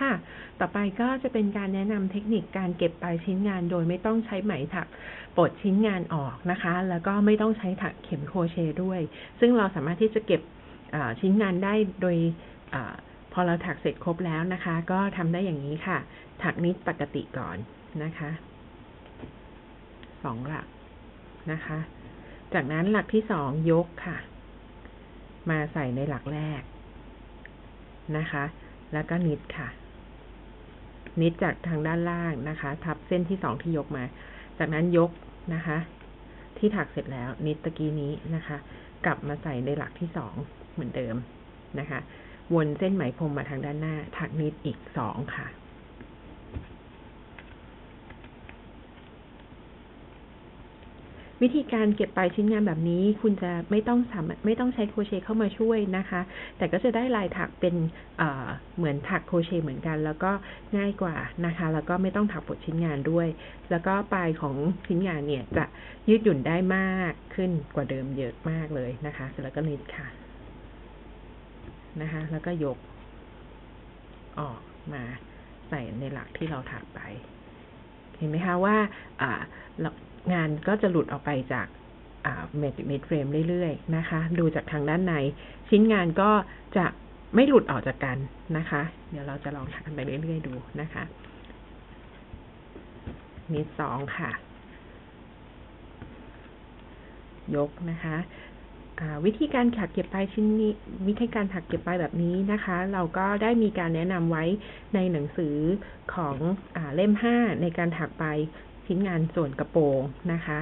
ค่ะ ต่อไปก็จะเป็นการแนะนำเทคนิคการเก็บปลายชิ้นงานโดยไม่ต้องใช้ไหมถักปลดชิ้นงานออกนะคะ แล้วก็ไม่ต้องใช้ถักเข็มโครเชต์ด้วย ซึ่งเราสามารถที่จะเก็บชิ้นงานได้โดยอพอเราถักเสร็จครบแล้วนะคะ ก็ทำได้อย่างนี้ค่ะ ถักนิดปกติก่อนนะคะสองหลักนะคะ จากนั้นหลักที่สองยกค่ะ มาใส่ในหลักแรกนะคะ แล้วก็นิดค่ะ นิดจากทางด้านล่างนะคะ ทับเส้นที่สองที่ยกมา จากนั้นยกนะคะ ที่ถักเสร็จแล้วนิดตะกี้นี้นะคะ กลับมาใส่ในหลักที่สองเหมือนเดิมนะคะ วนเส้นไหมพรมมาทางด้านหน้า ถักนิดอีกสองค่ะ วิธีการเก็บปลายชิ้นงานแบบนี้ คุณจะไม่ต้องสามไม่ต้องใช้โครเชต์เข้ามาช่วยนะคะ แต่ก็จะได้ลายถักเป็นเหมือนถักโครเชต์เหมือนกัน แล้วก็ง่ายกว่านะคะ แล้วก็ไม่ต้องถักปดชิ้นงานด้วย แล้วก็ปลายของชิ้นงานเนี่ยจะยืดหยุ่นได้มากขึ้นกว่าเดิมเยอะมากเลยนะคะ เสร็จแล้วก็นิดค่ะนะคะ แล้วก็ยกออกมาใส่ในหลักที่เราถักไป เห็นไหมคะว่างานก็จะหลุดออกไปจากเมดเมดเฟรมเรื่อยๆนะคะ ดูจากทางด้านใน ชิ้นงานก็จะไม่หลุดออกจากกันนะคะ เดี๋ยวเราจะลองถักกันไปเรื่อย ๆ ดูนะคะนิดสองค่ะ ยกนะคะ วิธีการถักเก็บปลายชิ้นนี้ วิธีการถักเก็บปลายแบบนี้นะคะ เราก็ได้มีการแนะนำไว้ในหนังสือของอเล่มห้าในการถักปลายชิ้นงานส่วนกระโปรงนะคะ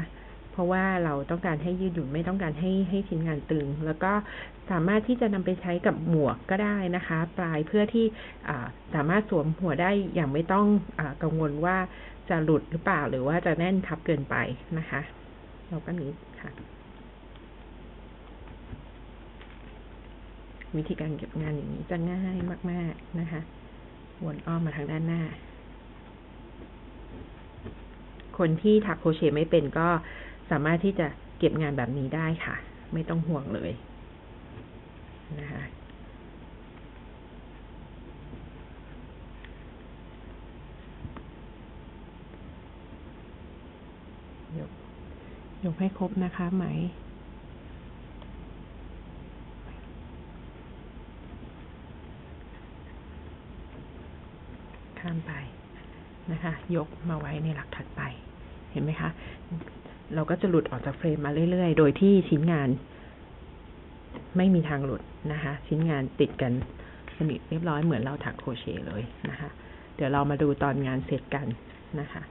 เพราะว่าเราต้องการให้ยืดหยุ่นไม่ต้องการให้ให้ชิ้นงานตึง แล้วก็สามารถที่จะนำไปใช้กับหมวกก็ได้นะคะ ปลายเพื่อที่สามารถสวมหัวได้อย่างไม่ต้องอกังวลว่าจะหลุดหรือเปล่าหรือว่าจะแน่นทับเกินไปนะคะ เราก็นี้ค่ะ วิธีการเก็บงานอย่างนี้จะง่ายมาก ๆนะคะ วนอ้อมมาทางด้านหน้า คนที่ถักโครเชต์ไม่เป็นก็สามารถที่จะเก็บงานแบบนี้ได้ค่ะ ไม่ต้องห่วงเลยนะคะยกยกให้ครบนะคะไหมไป นะคะ ยกมาไว้ในหลักถัดไป เห็นไหมคะ เราก็จะหลุดออกจากเฟรมมาเรื่อยๆ โดยที่ชิ้นงาน ไม่มีทางหลุดนะคะ ชิ้นงานติดกันสนิทเรียบร้อยเหมือนเราถักโครเชต์เลยนะคะ เดี๋ยวเรามาดูตอนงานเสร็จกันนะคะ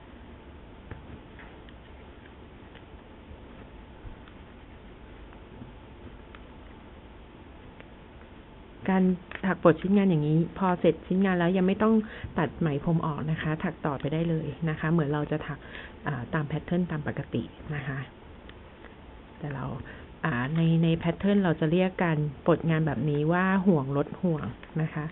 การถักปลดชิ้นงานอย่างนี้ พอเสร็จชิ้นงานแล้วยังไม่ต้องตัดไหมพรมออกนะคะ ถักต่อไปได้เลยนะคะ เหมือนเราจะถักตามแพทเทิร์นตามปกตินะคะ แต่เราในในแพทเทิร์นเราจะเรียกการปลดงานแบบนี้ว่าห่วงลดห่วงนะคะ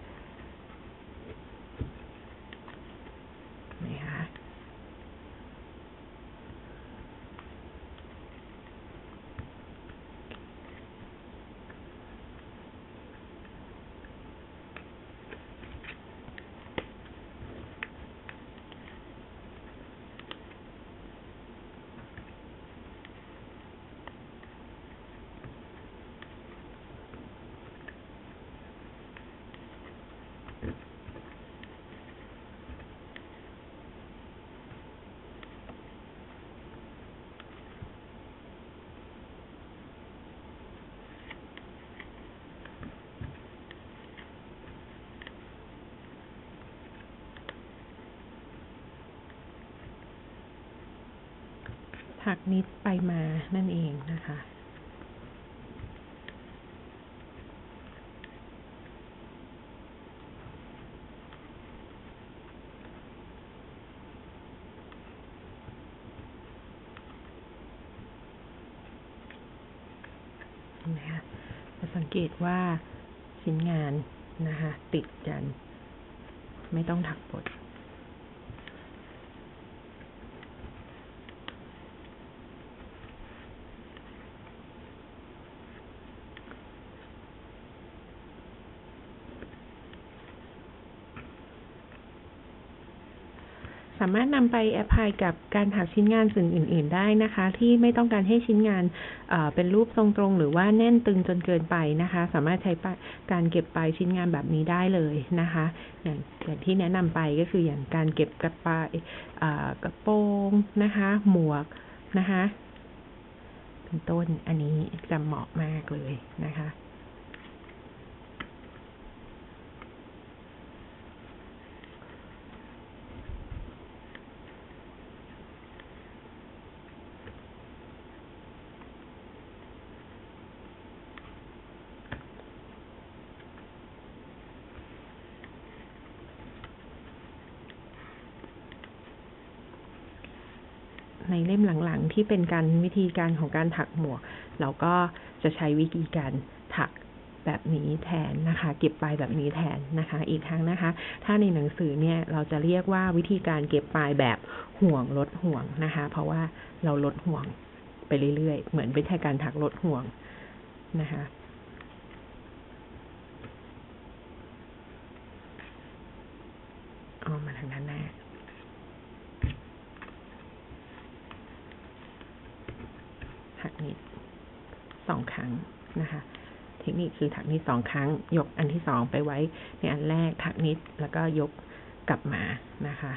หักนิดไปมานั่นเองนะคะ นะคะจะสังเกตว่าชิ้นงานนะคะ ติดกัน ไม่ต้องถักปด สามารถนำไปแอพพลายกับการถักชิ้นงานส่วนอื่น ๆ ได้นะคะ ที่ไม่ต้องการให้ชิ้นงานเเป็นรูปทรงตรง หรือว่าแน่นตึงจนเกินไปนะคะ สามารถใช้การเก็บปลายชิ้นงานแบบนี้ได้เลยนะคะอย่างอย่างที่แนะนำไปก็คืออย่างการเก็บกระปายกระโปรงนะคะ หมวกนะคะเป็นต้นอันนี้จะเหมาะมากเลยนะคะ เล่มหลังๆ ที่เป็นการวิธีการของการถักหมวก เราก็จะใช้วิธีการถักแบบนี้แทนนะคะ เก็บปลายแบบนี้แทนนะคะ อีกครั้งนะคะ ถ้าในหนังสือเนี่ยเราจะเรียกว่าวิธีการเก็บปลายแบบห่วงลดห่วงนะคะ เพราะว่าเราลดห่วงไปเรื่อยๆ เหมือนเป็นแค่การถักลดห่วงนะคะออกมาทางด้านหน้าถัก นิดสองครั้งนะคะ เทคนิคคือถักนิดสองครั้ง ยกอันที่สองไปไว้ในอันแรกถักนิดแล้วก็ยกกลับมานะคะ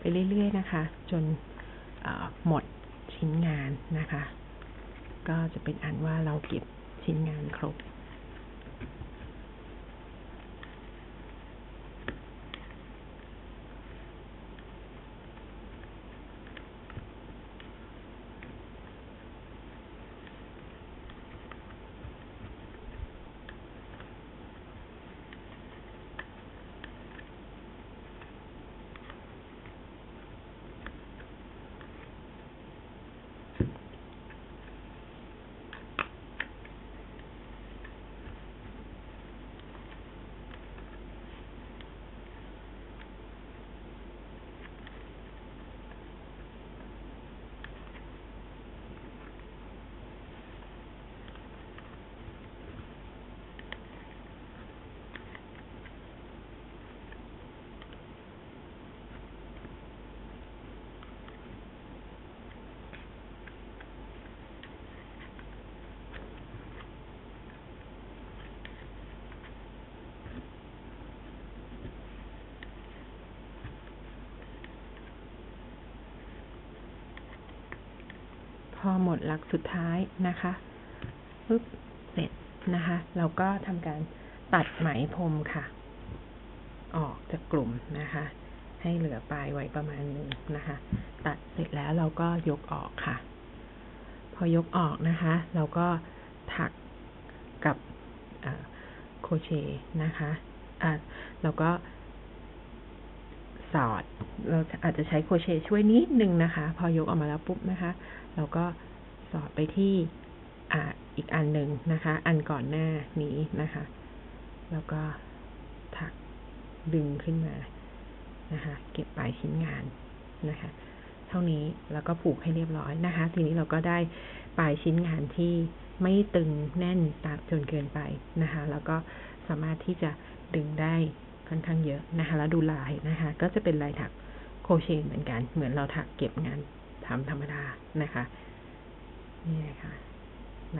ไปเรื่อย ๆ นะคะ จนหมดชิ้นงานนะคะ ก็จะเป็นอันว่าเราเก็บชิ้นงานครบ อหมดหลักสุดท้ายนะคะปึ๊บเสร็จนะคะ เราก็ทำการตัดไหมพรมค่ะ ออกจากกลุ่มนะคะ ให้เหลือปลายไว้ประมาณหนึ่งนะคะ ตัดเสร็จแล้วเราก็ยกออกค่ะ พอยกออกนะคะ เราก็ถักกับโคเชนะคะอะเราก็สอด เราอาจจะใช้โคเชช่วยนิดนึงนะคะ พอยกออกมาแล้วปุ๊บนะคะ เราก็สอดไปที่อ่าอีกอันหนึ่งนะคะ อันก่อนหน้านี้นะคะ แล้วก็ถักดึงขึ้นมานะคะ เก็บปลายชิ้นงานนะคะ เท่านี้แล้วก็ผูกให้เรียบร้อยนะคะ ทีนี้เราก็ได้ปลายชิ้นงานที่ไม่ตึงแน่นตากจนเกินไปนะคะ แล้วก็สามารถที่จะดึงได้ค่อนข้างเยอะนะคะ แล้วดูลายนะคะ ก็จะเป็นลายถักโคเชต์เหมือนกัน เหมือนเราถักเก็บงาน ทำธรรมดานะคะนี่นะคะ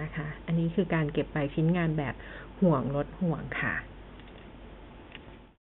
นะคะ อันนี้คือการเก็บปลายชิ้นงานแบบห่วงลดห่วงค่ะ